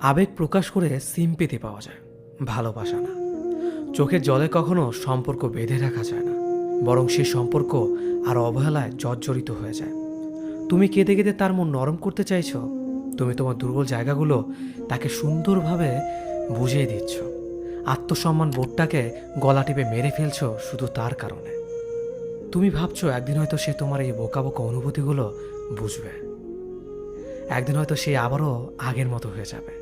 আবেগ প্রকাশ করে সিম্পেতি পাওয়া যায়, ভালোবাসা না। চোখের জলে কখনো সম্পর্ক বেঁধে রাখা যায় না, বরং সে সম্পর্ক আর অবহেলায় জর্জরিত হয়ে যায়। তুমি কেঁদে কেঁদে তার মন নরম করতে চাইছ, তুমি তোমার দুর্বল জায়গাগুলো তাকে সুন্দরভাবে বুঝিয়ে দিচ্ছ। আত্মসম্মান বোধটাকে গলা টিপে মেরে ফেলছ শুধু তার কারণে। তুমি ভাবছ একদিন হয়তো সে তোমার এই বোকা বোকা অনুভূতিগুলো বুঝবে। একদিন হয়তো সে আবারও আগের মতো হয়ে যাবে।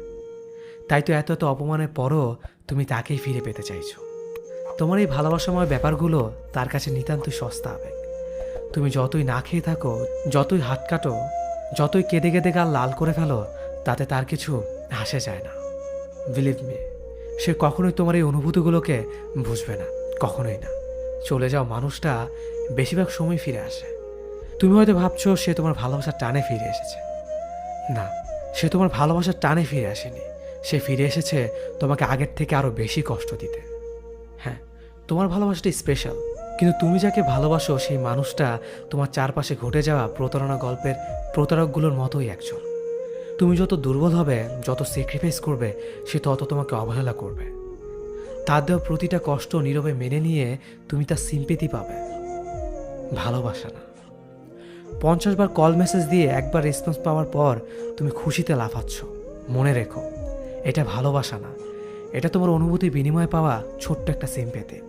তাই তো এত এত অপমানের পরও তুমি তাকেই ফিরে পেতে চাইছো। তোমার এই ভালোবাসাময় ব্যাপারগুলো তার কাছে নিতান্তই সস্তা আবেগ। তুমি যতই না খেয়ে থাকো, যতই হাত কাটো, যতই কেঁদে কেঁদে গাল লাল করে ফেলো, তাতে তার কিছু হাসে যায় না। বিলিভ মি সে কখনোই তোমার এই অনুভূতিগুলোকে বুঝবে না, কখনোই না। চলে যাও মানুষটা বেশিরভাগ সময় ফিরে আসে। তুমি হয়তো ভাবছ সে তোমার ভালোবাসার টানে ফিরে এসেছে। না, সে তোমার ভালোবাসার টানে ফিরে আসেনি। সে ফিরে এসেছে তোমাকে আগের থেকে আরও বেশি কষ্ট দিতে। হ্যাঁ তোমার ভালোবাসাটা স্পেশাল কিন্তু তুমি যাকে ভালোবাসো সেই মানুষটা তোমার চারপাশে ঘটে যাওয়া প্রতারণা গল্পের প্রতারকগুলোর মতোই একজন। তুমি যত দুর্বল হবে, যত স্যাক্রিফাইস করবে, সে তত তোমাকে অবহেলা করবে। তার দেওয়া প্রতিটা কষ্ট নীরবে মেনে নিয়ে তুমি তার সিম্পেতি পাবে। ভালোবাসা না। পঞ্চাশ বার কল মেসেজ দিয়ে একবার রেসপন্স পাওয়ার পর তুমি খুশিতে লাফাচ্ছ। মনে রেখো এটা ভালোবাসা না। এটা তোমার অনুভূতি বিনিময়ে পাওয়া ছোট্ট একটা সিম্পেতে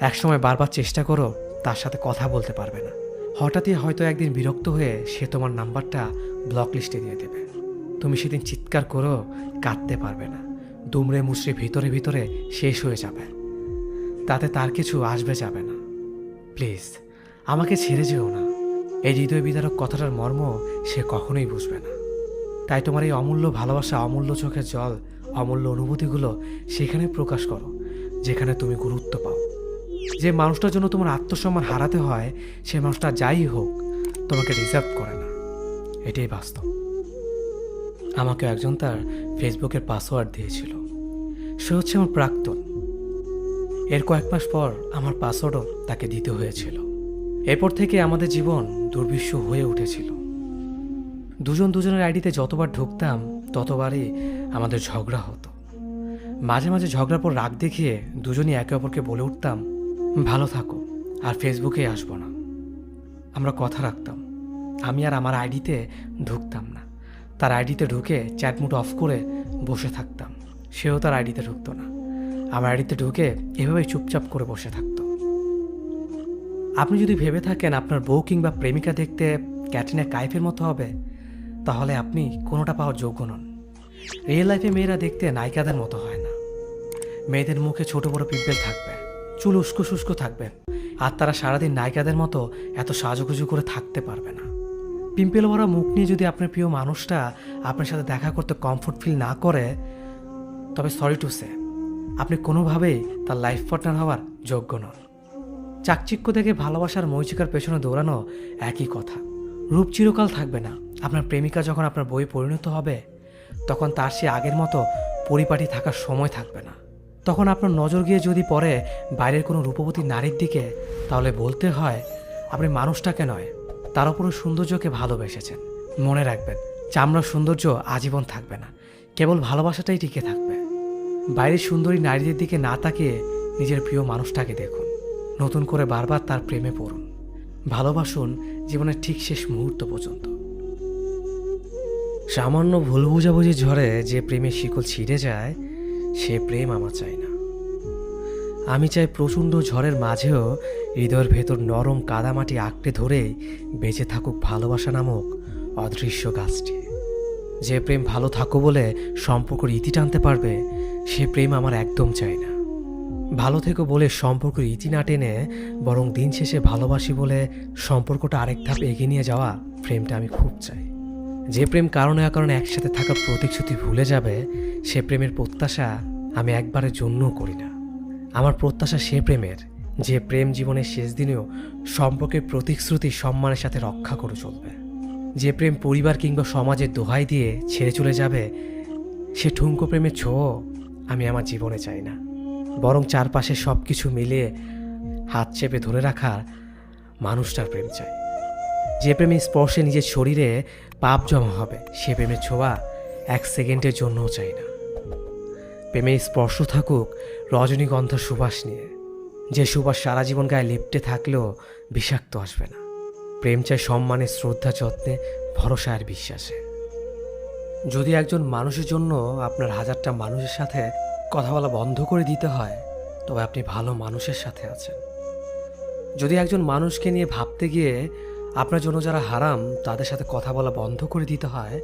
একসময় বারবার চেষ্টা করো, তার সাথে কথা বলতে পারবে না। হঠাৎই হয়তো একদিন বিরক্ত হয়ে সে তোমার নাম্বারটা ব্লক লিস্টে দিয়ে দেবে। তুমি সেদিন চিৎকার করো, কাঁদতে পারবে না। দুমড়ে মুচড়ে ভিতরে ভিতরে শেষ হয়ে যাবে। তাতে তার কিছু আসবে যাবে না। প্লিজ, আমাকে ছেড়ে যেও না। এই হৃদয় বিদারক কথাটার মর্ম সে কখনোই বুঝবে না। তাই তোমার এই অমূল্য ভালোবাসা, অমূল্য চোখের জল, অমূল্য অনুভূতিগুলো সেখানে প্রকাশ করো, যেখানে তুমি গুরুত্ব পাও। যে মানুষটার জন্য তোমার আত্মসম্মান হারাতে হয়, সে মানুষটা যাই হোক, তোমাকে রিজার্ভ করে না। এটাই বাস্তব। আমাকে একজন তার ফেসবুকের পাসওয়ার্ড দিয়েছিল। সে হচ্ছে আমার প্রাক্তন। এর কয়েক মাস পর আমার পাসওয়ার্ডও তাকে দিতে হয়েছিল। এরপর থেকে আমাদের জীবন দুর্বিশ্ব হয়ে উঠেছিল। দুজন দুজনের আইডিতে যতবার ঢুকতাম, ততবারই আমাদের ঝগড়া হতো। মাঝে মাঝে ঝগড়ার পর রাগ দেখিয়ে দুজনই একে অপরকে বলে উঠতাম, ভালো থাকো, আর ফেসবুকে আসব না। আমরা কথা রাখতাম। আমি আর আমার আইডিতে ঢুকতাম না। তার আইডিতে ঢুকে চ্যাটমুট অফ করে বসে থাকতাম। সেও তার আইডিতে ঢুকতো না। আমার আইডিতে ঢুকে এভাবেই চুপচাপ করে বসে থাকতো। আপনি যদি ভেবে থাকেন আপনার বউ কিংবা প্রেমিকা দেখতে ক্যাটরিনা কাইফের মতো হবে তাহলে আপনি কোনোটা পাওয়ার যোগ্য নন। রিয়েল লাইফে মেয়েরা দেখতে নায়িকাদের মতো হয় না। মেয়েদের মুখে ছোট বড় পিম্পেল থাকবে, চুল উস্কো শুষ্কো থাকবে, আর তারা সারাদিন নায়িকাদের মতো এত সাজুগুজু করে থাকতে পারবে না। পিম্পেল ভরা মুখ নিয়ে যদি আপনার প্রিয় মানুষটা আপনার সাথে দেখা করতে কমফোর্ট ফিল না করে, তবে সরি টু সে আপনি কোনোভাবেই তার লাইফ পার্টনার হওয়ার যোগ্য নন। চাকচিক্য থেকে ভালোবাসার মৈচিকার পেছনে দৌড়ানো একই কথা। রূপ চিরকাল থাকবে না। আপনার প্রেমিকা যখন আপনার বই পরিণত হবে, তখন তার সে আগের মতো পরিপাটি থাকার সময় থাকবে না। তখন আপনার নজর গিয়ে যদি পড়ে বাইরের কোনো রূপবতী নারীর দিকে, তাহলে বলতে হয়, আপনি মানুষটাকে নয়, তার উপরও সৌন্দর্যকে ভালোবেসেছেন। মনে রাখবেন, চামড়ার সৌন্দর্য আজীবন থাকবে না, কেবল ভালোবাসাটাই টিকে থাকবে। বাইরের সুন্দরী নারীদের দিকে না তাকিয়ে নিজের প্রিয় মানুষটাকে দেখুন। নতুন করে বারবার তার প্রেমে পড়ুন। ভালোবাসুন জীবনের ঠিক শেষ মুহূর্ত পর্যন্ত। সামান্য ভুল বুঝাবুঝি ঝড়ে যে প্রেমের শিকল ছিঁড়ে যায়, সে প্রেম আমার চাই না। আমি চাই প্রচণ্ড ঝড়ের মাঝেও হৃদয়ের ভেতর নরম কাদামাটি আঁকড়ে ধরেই বেঁচে থাকুক ভালোবাসা নামক অদৃশ্য গাছটি। যে প্রেম ভালো থাকো বলে সম্পর্কের ইতি টানতে পারবে, সে প্রেম আমার একদম চাই না। ভালো থেকো বলে সম্পর্ক ইতি না টেনে বরং দিন শেষে ভালোবাসি বলে সম্পর্কটা আরেক ধাপ এগিয়ে নিয়ে যাওয়া প্রেমটা আমি খুব চাই। যে প্রেম কারণে কারণে একসাথে থাকার প্রতিশ্রুতি ভুলে যাবে, সে প্রেমের প্রত্যাশা আমি একবারের জন্যও করি না। আমার প্রত্যাশা সে প্রেমের, যে প্রেম জীবনের শেষ দিনেও সম্পর্কের প্রতিশ্রুতি সম্মানের সাথে রক্ষা করে চলবে। যে প্রেম পরিবার কিংবা সমাজের দোহাই দিয়ে ছেড়ে চলে যাবে, সে ঠুঙ্কো প্রেমের ছোঁয়া আমি আমার জীবনে চাই না। বরং চারপাশে সব কিছু মিলিয়ে হাত চেপে ধরে রাখার মানুষটার প্রেম চাই। যে প্রেমে স্পর্শে নিজের শরীরে পাপ জমা হবে, সে প্রেমের ছোঁয়া এক সেকেন্ডের জন্যও চাই না। প্রেমে স্পর্শ থাকুক রজনীগন্ধার সুবাস নিয়ে। যে সুবাস সারা জীবন গায়ে লেপটে থাকলেও বিষাক্ত আসবে না। প্রেম চাই সম্মানে শ্রদ্ধা যত্নে, ভরসা আর বিশ্বাসে। যদি একজন মানুষের জন্য আপনার হাজারটা মানুষের সাথে কথা বলা বন্ধ করে দিতে হয়, তবে আপনি ভালো মানুষের সাথে আছেন। যদি একজন মানুষকে নিয়ে ভাবতে গিয়ে আপনার জন্য যারা হারাম, তাদের সাথে কথা বলা বন্ধ করে দিতে হয়,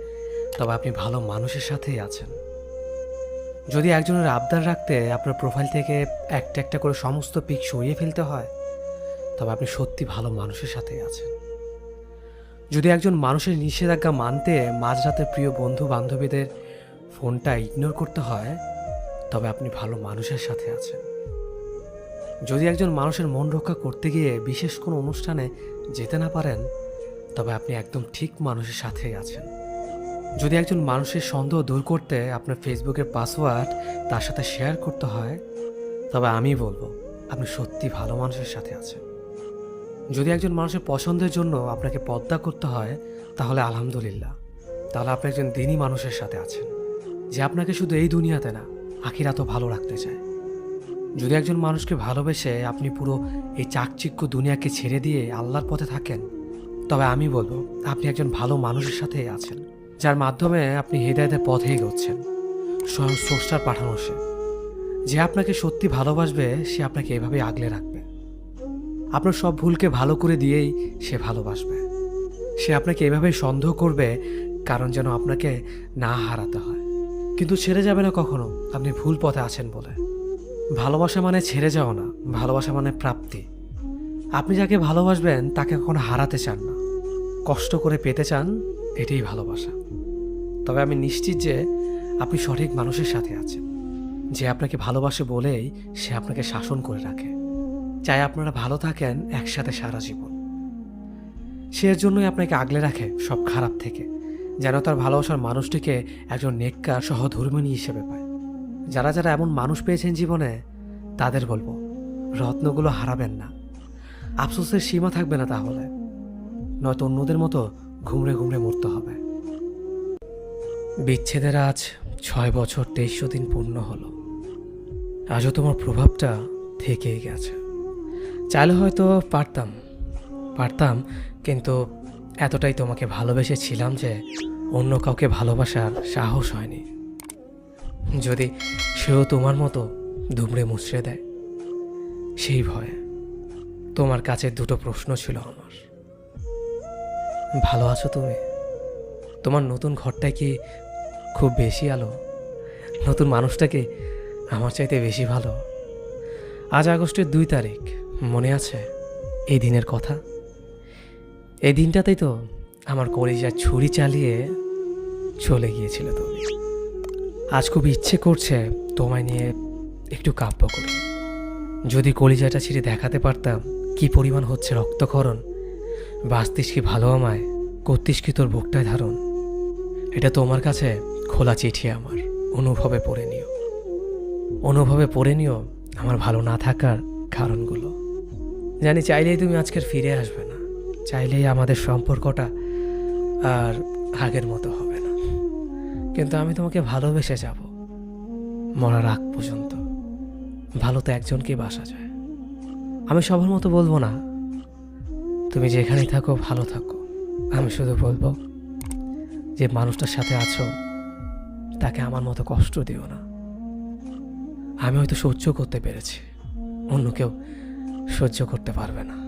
তবে আপনি ভালো মানুষের সাথেই আছেন। যদি একজনের আবদার রাখতে আপনার প্রোফাইল থেকে একটা একটা করে সমস্ত পিক সরিয়ে ফেলতে হয়, তবে আপনি সত্যি ভালো মানুষের সাথেই আছেন। যদি একজন মানুষের নিষেধাজ্ঞা মানতে মাঝরাতে প্রিয় বন্ধু বান্ধবীদের ফোনটা ইগনোর করতে হয় তবে আপনি ভালো মানুষের সাথে আছেন। যদি একজন মানুষের মন রক্ষা করতে গিয়ে বিশেষ কোনো অনুষ্ঠানে যেতে না পারেন, তবে আপনি একদম ঠিক মানুষের সাথেই আছেন। যদি একজন মানুষের সন্দেহ দূর করতে আপনার ফেসবুকের পাসওয়ার্ড তার সাথে শেয়ার করতে হয়, তবে আমি বলব, আপনি সত্যি ভালো মানুষের সাথে আছেন। যদি একজন মানুষের পছন্দের জন্য আপনাকে পদ্মা করতে হয়, তাহলে আলহামদুলিল্লাহ। তাহলে আপনি একজন দিনই মানুষের সাথে আছেন, যে আপনাকে শুধু এই দুনিয়াতে না আখিরাতও ভালো রাখতে চায়। যদি একজন মানুষকে ভালোবেসে আপনি পুরো এই চাকচিক্য দুনিয়াকে ছেড়ে দিয়ে আল্লাহর পথে থাকেন, তবে আমি বলব, আপনি একজন ভালো মানুষের সাথে আছেন, যার মাধ্যমে আপনি হৃদয়তের পথে এগোচ্ছেন স্বয়ং স্রষ্টার পাঠানো সে। যে আপনাকে সত্যি ভালোবাসবে, সে আপনাকে এভাবেই আগলে রাখবে। আপনার সব ভুলকে ভালো করে দিয়েই সে ভালোবাসবে। সে আপনাকে এভাবেই সন্দেহ করবে, কারণ যেন আপনাকে না হারাতে হয়। কিন্তু ছেড়ে যাবে না কখনো। আপনি ভুল পথে আছেন বলে। ভালোবাসা মানে ছেড়ে যাওয়া না, ভালোবাসা মানে প্রাপ্তি। আপনি যাকে ভালোবাসবেন, তাকে কখনো হারাতে চান না। কষ্ট করে পেতে চান, এটাই ভালোবাসা। তবে আমি নিশ্চিত যে আপনি সঠিক মানুষের সাথে আছেন। যে আপনাকে ভালোবাসে বলেই সে আপনাকে শাসন করে রাখে। চাই আপনারা ভালো থাকেন, একসাথে সারা জীবন। সে জন্যই আপনাকে আগলে রাখে সব খারাপ থেকে। যেন তার ভালোবাসার মানুষটিকে একজন নেককার সহধর্মিণী হিসেবে পায়। যারা যারা এমন মানুষ পেয়েছেন জীবনে, তাদের বলব, রত্নগুলো হারাবেন না। আফসোসের সীমা থাকবে না তাহলে। নয়তো অন্যদের মতো ঘুমড়ে ঘুমড়ে মরতে হবে। বিচ্ছেদের আজ ছয় বছর তেইশশো দিন পূর্ণ হলো। আজও তোমার প্রভাবটা থেকেই গেছে। চাইলে হয়তো পারতাম পারতাম, কিন্তু এতটাই তোমাকে ভালোবেসেছিলাম যে অন্য কাউকে ভালোবাসার সাহস হয়নি। যদি সেও তোমার মতো দুমড়ে মুচড়ে দেয়, সেই ভয়ে তোমার কাছে দুটো প্রশ্ন ছিল আমার। ভালো আছো তুমি? তোমার নতুন ঘরটায় কি খুব বেশি আলো? নতুন মানুষটাকে আমার চাইতে বেশি ভালো? আজ আগস্টের দুই তারিখ, মনে আছে এই দিনের কথা? এই দিনটাতেই তো আমার কলিজার ছুরি চালিয়ে চলে গিয়েছিল তুমি আজ খুব ইচ্ছে করছে তোমায় নিয়ে একটু কাব্য করি। যদি কলিজাটা ছিঁড়ে দেখাতে পারতাম কি পরিমাণ হচ্ছে রক্তক্ষরণ বাঁচতিস কি ভালো আমায় করতিস কি তোর বুকটায় ধারণ, এটা তোমার কাছে খোলা চিঠি আমার, অনুভবে পড়ে নিও। অনুভবে পড়ে নিও আমার ভালো না থাকার কারণগুলো। জানি চাইলেই তুমি আজকের ফিরে আসবে। চাইলেই আমাদের সম্পর্কটা আর আগের মতো হবে না। কিন্তু আমি তোমাকে ভালোবেসে যাব, মরার আগ পর্যন্ত। ভালো তো একজনকেই বাসা যায়। আমি সবার মতো বলব না। তুমি যেখানেই থাকো, ভালো থাকো। আমি শুধু বলব যে মানুষটার সাথে আছো, তাকে আমার মতো কষ্ট দিও না। আমি হয়তো সহ্য করতে পেরেছি, অন্য কেউ সহ্য করতে পারবে না।